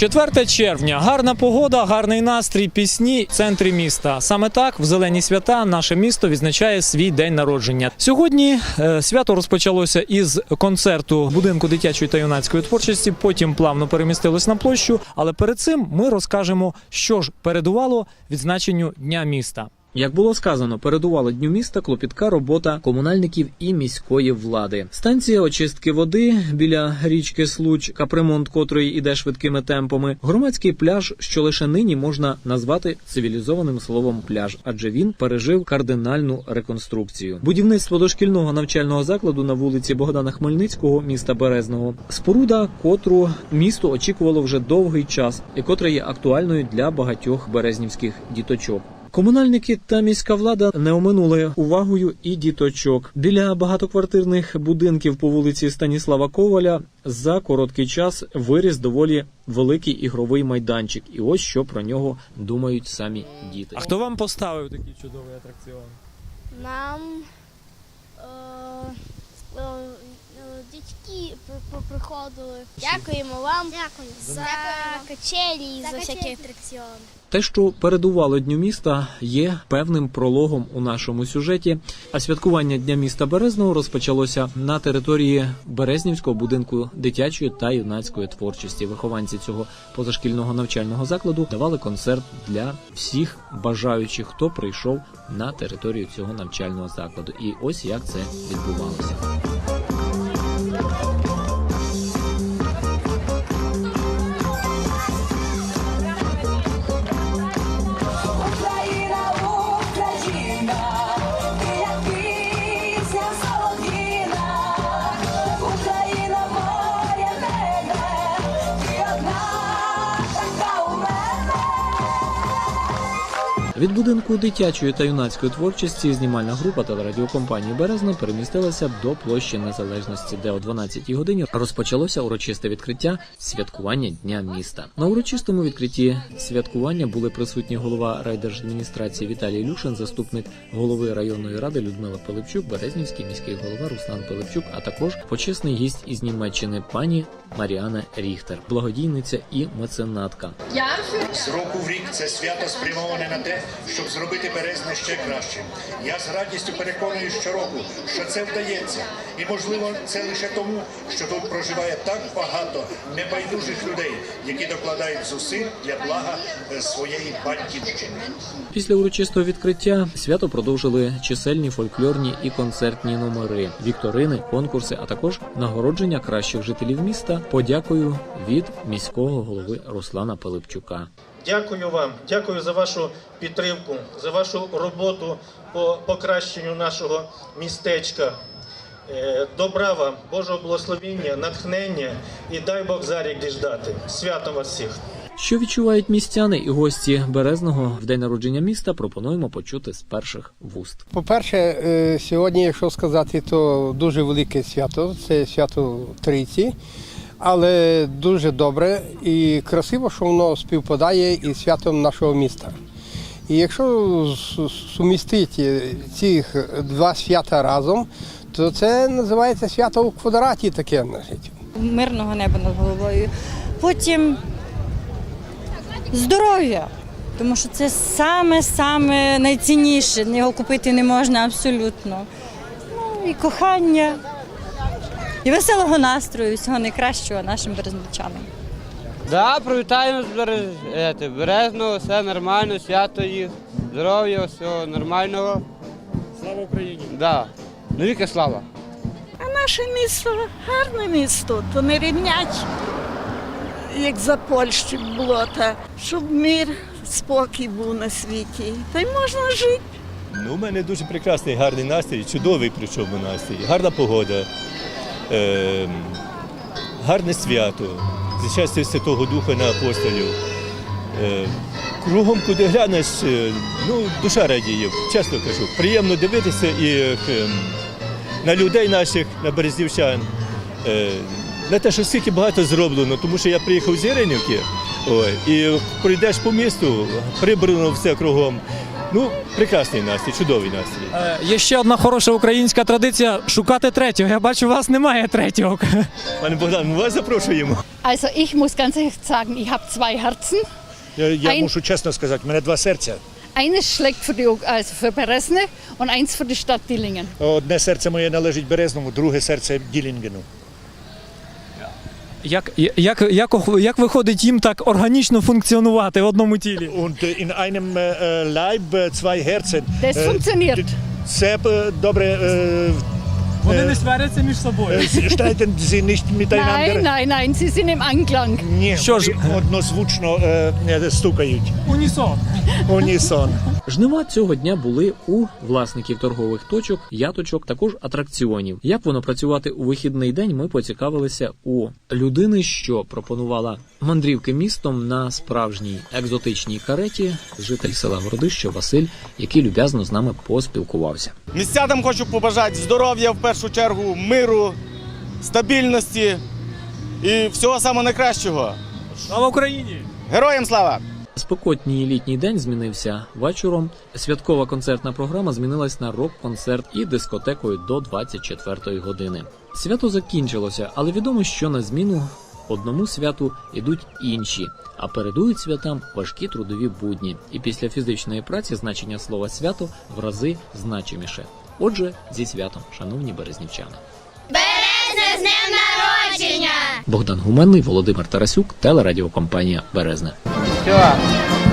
4 червня. Гарна погода, гарний настрій, пісні в центрі міста. Саме так в зелені свята наше місто відзначає свій день народження. Сьогодні е, свято розпочалося із концерту будинку дитячої та юнацької творчості. Потім плавно перемістилось на площу. Але перед цим ми розкажемо, що ж передувало відзначенню дня міста. Як було сказано, передувала дню міста клопітка робота комунальників і міської влади. Станція очистки води біля річки Случ, капремонт котрої іде швидкими темпами. Громадський пляж, що лише нині можна назвати цивілізованим словом пляж, адже він пережив кардинальну реконструкцію. Будівництво дошкільного навчального закладу на вулиці Богдана Хмельницького, міста Березного, споруда, котру місто очікувало вже довгий час, і котра є актуальною для багатьох березнівських діточок. Комунальники та міська влада не оминули увагою і діточок. Біля багатоквартирних будинків по вулиці Станіслава Коваля за короткий час виріс доволі великий ігровий майданчик. І ось що про нього думають самі діти. А хто вам поставив такий чудовий атракціон? Нам е, при- приходили. Дякуємо вам за качелі і за всякі атракціони. Те, що передувало дню міста, є певним прологом у нашому сюжеті. А святкування дня міста Березного розпочалося на території Березнівського будинку дитячої та юнацької творчості. Вихованці цього позашкільного навчального закладу давали концерт для всіх бажаючих, хто прийшов на територію цього навчального закладу. І ось як це відбувалося. Thank you. Від будинку дитячої та юнацької творчості знімальна група телерадіокомпанії Березна перемістилася до площі Незалежності, де о 12-й годині розпочалося урочисте відкриття святкування дня міста. На урочистому відкритті святкування були присутні голова райдержадміністрації Віталій Люшин, заступник голови районної ради Людмила Пилипчук, Березнівський міський голова Руслан Пилипчук, а також почесний гість із Німеччини пані Маріана Ріхтер, благодійниця і меценатка. З року в рік це свято спрямоване на те, щоб зробити Березне ще кращим. Я з радістю переконую щороку, що це вдається. І можливо, це лише тому, що тут проживає так багато небайдужих людей, які докладають зусиль для блага е, своєї батьківщини. Після урочистого відкриття свято продовжили чисельні фольклорні і концертні номери, вікторини, конкурси, а також нагородження кращих жителів міста. Подякою від міського голови Руслана Пилипчука. Дякую вам, дякую за вашу підтримку, за вашу роботу по покращенню нашого містечка. Е, Добра вам, Божого благословіння, натхнення і дай Бог за рік діждати. Святом вас всіх! Що відчувають містяни і гості Березного в день народження міста? Пропонуємо почути з перших вуст. По-перше, е, сьогодні, якщо сказати, то дуже велике свято, це свято Трійці, але дуже добре і красиво, що воно співпадає із святом нашого міста. І якщо сумістити ці два свята разом, то це називається свято у квадраті таке. значить. мирного неба над головою. Потім здоров'я, тому що це саме-саме найцінніше. Його купити не можна абсолютно. Ну і кохання, і веселого настрою, всього найкращого нашим березничанам. Да, привітаємо з Берез... Березного, все нормально, свято їх, здоров'я, всього нормального. Слава Україні! Да. Навіки слава! А Наше місто гарне місто, то не рівнять, як за Польщі було, та щоб мир, спокій був на світі. Та й можна жити. Ну, у мене дуже прекрасний гарний настрій, чудовий причому настрій, гарна погода, е, гарне свято, зі Святого Духа на апостолів. Е, кругом, куди глянеш, е, ну, душа радіє, чесно кажу. Приємно дивитися і е, на людей наших, на березівчан. Е, на те, що стільки багато зроблено, тому що я приїхав з Іринівки, ой, і прийдеш по місту, прибрано все кругом. Ну, прекрасний настрій, чудовий настрій. Е, Є ще одна хороша українська традиція шукати третього. Я бачу, у вас немає третього. Пане Богдан, ми вас запрошуємо. Also ich muss ganz ehrlich sagen, ich habe zwei Herzen. Я, я Ай. мушу чесно сказати, в мене два серця. Eines schlägt für, die, also für Beresne und eins für die Stadt Dillingen. Одне серце моє належить Березному, друге серце Ділінгену. Як, як, як, як виходить їм так органічно функціонувати в одному тілі? Und äh, in einem äh, Leib äh, zwei Herzen. Das funktioniert. Це е, добре. е, Вони не сваряться між собою. е, Streiten Sie nicht Nein, miteinander? nein, nein, sie sind im Anklang. Ні, Що ж? вони однозвучно е, е, стукають. Унісон. Унісон. Жнива цього дня були у власників торгових точок, яточок, також атракціонів. Як воно працювати у вихідний день, ми поцікавилися у людини, що пропонувала мандрівки містом на справжній екзотичній кареті, житель села Городище Василь, який люб'язно з нами поспілкувався. Містянам хочу побажати здоров'я в першу чергу, миру, стабільності і всього самого найкращого. Слава Україні! Героям слава! Спекотній літній день змінився вечором. Святкова концертна програма змінилась на рок-концерт і дискотекою до 24-ї години. Свято закінчилося, але відомо, що на зміну одному святу ідуть інші, а передують святам важкі трудові будні. І після фізичної праці значення слова свято в рази значиміше. Отже, зі святом, шановні березнівчани. Березне з днем народження! Богдан Гуменний, Володимир Тарасюк, телерадіокомпанія Березне. Все.